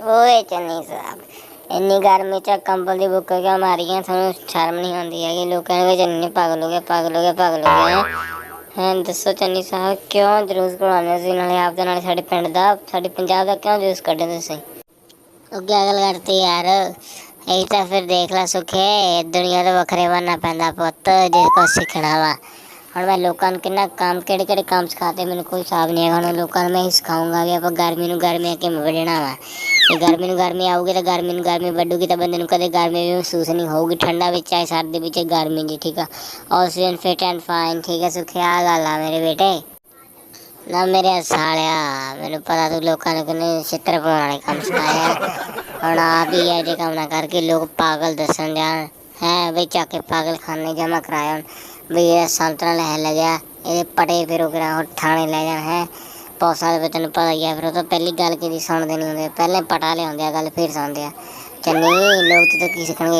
ਓਏ ਚੰਨੀ ਸਾਹਿਬ, ਇੰਨੀ ਗਰਮੀ ਚ ਕੰਬਲ ਦੀ ਬੁੱਕ ਕਿਉਂ ਮਾਰੀਆਂ? ਤੁਹਾਨੂੰ ਸ਼ਰਮ ਨਹੀਂ ਆਉਂਦੀ ਹੈਗੀ? ਲੋਕਾਂ ਨੇ ਚੰਨੀ ਪਾਗਲ ਹੋ ਗਿਆ, ਪਾਗਲ ਹੋ ਗਿਆ, ਪਾਗਲ ਹੋ ਗਿਆ। ਹਾਂ, ਦੱਸੋ ਚੰਨੀ ਸਾਹਿਬ, ਕਿਉਂ ਜਲੂਸ ਕਢਾਉਂਦੇ ਸੀ ਨਾਲੇ ਆਪ ਦੇ ਨਾਲ ਸਾਡੇ ਪਿੰਡ ਦਾ, ਸਾਡੇ ਪੰਜਾਬ ਦਾ ਕਿਉਂ ਜਲੂਸ ਕੱਢਦੇ ਤੁਸੀਂ? ਉਹ ਕੀ ਗੱਲ ਕਰਤੀ ਯਾਰ। ਇਹ ਤਾਂ ਫਿਰ ਦੇਖ ਲੈ ਸੁਖੇ, ਦੁਨੀਆ ਤੋਂ ਵੱਖਰੇ ਬਣਨਾ ਪੈਂਦਾ ਪੁੱਤ, ਜੇ ਕੋ ਸਿੱਖਣਾ ਵਾ। ਹੁਣ ਮੈਂ ਲੋਕਾਂ ਨੂੰ ਕਿੰਨਾ ਕੰਮ, ਕਿਹੜੇ ਕਿਹੜੇ ਕੰਮ ਸਿਖਾਤੇ, ਮੈਨੂੰ ਕੋਈ ਹਿਸਾਬ ਨਹੀਂ ਹੈਗਾ, ਹੁਣ ਲੋਕਾਂ ਨੂੰ ਮੈਂ ਹੀ ਸਿਖਾਉਂਗਾ ਵੀ ਆਪਾਂ ਗਰਮੀ ਨੂੰ ਗਰਮੀ ਕਿਵੇਂ ਵੱਢਣਾ ਵਾ। ਜੇ ਗਰਮੀ ਨੂੰ ਗਰਮੀ ਆਊਗੀ ਤਾਂ ਗਰਮੀ ਨੂੰ ਗਰਮੀ ਵੱਢੂਗੀ ਤਾਂ ਬੰਦੇ ਨੂੰ ਕਦੇ ਗਰਮੀ ਵੀ ਮਹਿਸੂਸ ਨਹੀਂ ਹੋਊਗੀ। ਠੰਡਾ ਵਿੱਚ ਚਾਹੇ ਸਰਦੀ ਵਿੱਚ ਗਰਮੀ ਜੀ, ਠੀਕ ਆ? ਆਕਸੀਜਨ ਫਿਟ ਐਂਡ ਫਾਈਨ, ਠੀਕ ਹੈ ਸੁਖਿਆ ਗੱਲ ਆ ਮੇਰੇ ਬੇਟੇ। ਨਾ ਮੇਰੇ ਸਾਲਿਆ, ਮੈਨੂੰ ਪਤਾ ਤੂੰ ਲੋਕਾਂ ਨੂੰ ਕਿੰਨੇ ਛਿੱਤਰ ਪਾਉਣ ਵਾਲੇ ਕੰਮ ਸਿਖਾਇਆ ਹੁਣ ਆਪ ਹੀ ਇਹ ਜੇ ਕੰਮ ਨਾ ਕਰਕੇ ਲੋਕ ਪਾਗਲ ਦੱਸਣ ਜਾਣ। ਹੈ ਵੀ ਚੱਕ ਕੇ ਪਾਗਲਖਾਨੇ ਜਮਾ ਕਰਾਇਆ। ਵੀ ਇਹ ਸੰਤਰਾ ਲੈ ਲੱਗਿਆ, ਇਹਦੇ ਪਟੇ ਫਿਰ ਉਹ ਕਰਾ ਥਾਣੇ ਲੈ ਜਾਣ ਹੈ। ਪੌਸਾ ਦੇ ਵਿੱਚ ਤੈਨੂੰ ਪਤਾ ਹੀ ਹੈ ਫਿਰ ਉਹ ਤਾਂ ਪਹਿਲੀ ਗੱਲ ਕਿਹਦੀ ਸੁਣਦੇ ਨਹੀਂ ਹੁੰਦੇ। ਪਹਿਲੇ ਪਟਾ ਲਿਆਉਂਦੇ ਆ, ਗੱਲ ਫਿਰ ਸੁਣਦੇ ਆ। ਚੰਨੀ ਲੋਕ ਤੇ ਕੀ ਸਿੱਖਣਗੇ?